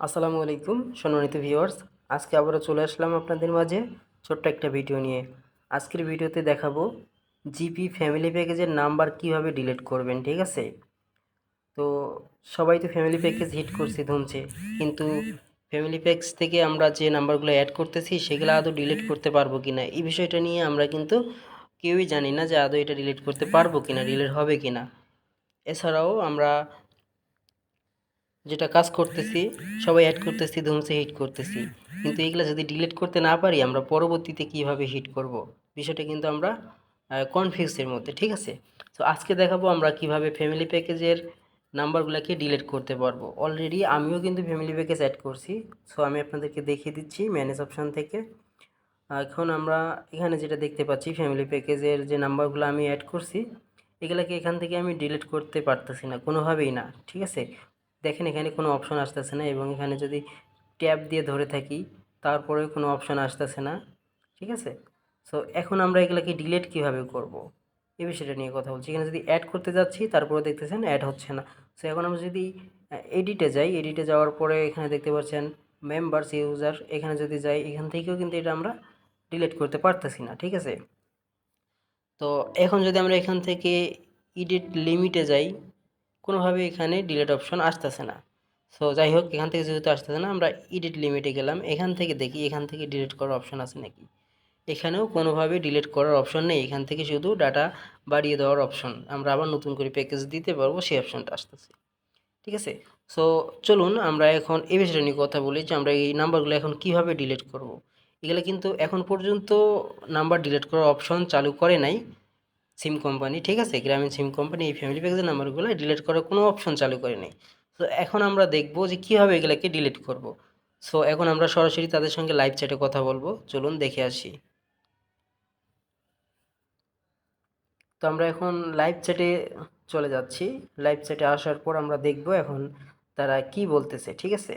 আসসালামু আলাইকুম সম্মানিত ভিউয়ার্স। আজকে আবারও চলে আসলাম আপনাদের মাঝে ছোট্ট একটা ভিডিও নিয়ে। আজকের ভিডিওতে দেখাবো জিপি ফ্যামিলি প্যাকেজের নাম্বার কীভাবে ডিলিট করবেন, ঠিক আছে? তো সবাই তো ফ্যামিলি প্যাকেজ হিট করছে, ধুমছে। কিন্তু ফ্যামিলি প্যাকেজ থেকে আমরা যে নাম্বারগুলো অ্যাড করতেছি, সেগুলো আদৌ ডিলিট করতে পারব কি না এই বিষয়টা নিয়ে আমরা কিন্তু কেউই জানি না যে আদৌ এটা ডিলিট করতে পারব কি না ডিলিট হবে কি না এছাড়াও আমরা যেটা কাজ করতেছি, সবাই অ্যাড করতেছি ধুমসে হিট করতেছি। কিন্তু এগুলো যদি ডিলিট করতে না পারি, আমরা পরবর্তীতে কীভাবে হিট করব? বিষয়টা কিন্তু আমরা কনফিউজের মধ্যে, ঠিক আছে? তো আজকে দেখাবো আমরা কীভাবে ফ্যামিলি প্যাকেজের নাম্বারগুলোকে ডিলিট করতে পারব। অলরেডি আমিও কিন্তু ফ্যামিলি প্যাকেজ অ্যাড করছি। সো আমি আপনাদেরকে দেখিয়ে দিচ্ছি ম্যানেজ অপশান থেকে। এখন আমরা এখানে যেটা দেখতে পাচ্ছি ফ্যামিলি প্যাকেজের যে নাম্বারগুলো আমি অ্যাড করছি, এগুলোকে এখান থেকে আমি ডিলিট করতে পারতেছি না, কোনোভাবেই না, ঠিক আছে? দেখেন এখানে কোনো অপশন আসতেছে না এবং এখানে যদি ট্যাব দিয়ে ধরে থাকি তারপরে কোনো অপশন আসতেছে না, ঠিক আছে? সো এখন আমরা এগুলোকে ডিলেট কীভাবে করব? এ বিষয়টা নিয়ে কথা বলছি। এখানে যদি অ্যাড করতে যাচ্ছি, তারপরে দেখতেছেন অ্যাড হচ্ছে না। সো এখন আমরা যদি এডিটে যাই এডিটে যাওয়ার পরে এখানে দেখতে পাচ্ছেন মেম্বার্স ইউজার এখানে যদি যাই, এখান থেকেও কিন্তু এটা আমরা ডিলিট করতে পারতেছি না, ঠিক আছে? তো, এখন যদি আমরা এখান থেকে ইডিট লিমিটে যাই কোনোভাবে এখানে ডিলেট অপশন আসতেছে না। সো যাই হোক, এখান থেকে যেহেতু আসতেছে না, আমরা এডিট লিমিটে গেলাম। এখান থেকে দেখি, এখান থেকে ডিলিট করার অপশন আছে নাকি? এখানেও কোনোভাবে ডিলিট করার অপশন নেই। এখান থেকে শুধু ডাটা বাড়িয়ে দেওয়ার অপশন আমরা আবার নতুন করে প্যাকেজ দিতে পারব, সেই অপশনটা আসতেছে। ঠিক আছে? সো চলুন, আমরা এখন এই বিষয়টা নিয়ে কথা বলি যে আমরা এই নাম্বারগুলো এখন কীভাবে ডিলিট করব। এগুলো কিন্তু এখন পর্যন্ত নাম্বার ডিলিট করার অপশন চালু করে নাই। সিম কোম্পানি ঠিক আছে? গ্রামীণ সিম কোম্পানি এই ফ্যামিলি প্যাকেজের নাম্বারগুলো ডিলিট করার কোনো অপশন চালু করে নেই। তো এখন আমরা দেখব যে কীভাবে এগুলোকে ডিলিট করব। সো এখন আমরা সরাসরি তাদের সঙ্গে লাইভ চ্যাটে কথা বলব। চলুন দেখে আসি। তো আমরা এখন লাইভ চ্যাটে চলে যাচ্ছি। লাইভ চ্যাটে আসার পর আমরা দেখব এখন তারা কি বলতেছে, ঠিক আছে?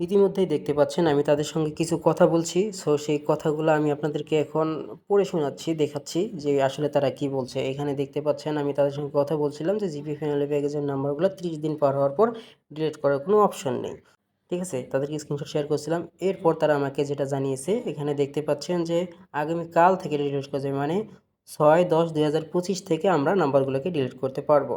ইতিমধ্যেই দেখতে পাচ্ছেন, আমি তাদের সঙ্গে কিছু কথা বলছি। সো সেই কথাগুলো আমি আপনাদেরকে এখন পড়ে শোনাচ্ছি, দেখাচ্ছি যে আসলে তারা কি বলছে। এখানে দেখতে পাচ্ছেন, আমি তাদের সঙ্গে কথা বলছিলাম যে জিপি ফ্যামিলি প্যাকেজের নাম্বারগুলো ত্রিশ দিন পার হওয়ার পর ডিলিট করার কোনো অপশন নেই। ঠিক আছে? তাদেরকে স্ক্রিনশট শেয়ার করছিলাম। এরপর তারা আমাকে যেটা জানিয়েছে, এখানে দেখতে পাচ্ছেন যে আগামীকাল থেকে ডিলিট করা যাবে মানে ছয় দশ দুই থেকে আমরা নাম্বারগুলোকে ডিলিট করতে পারব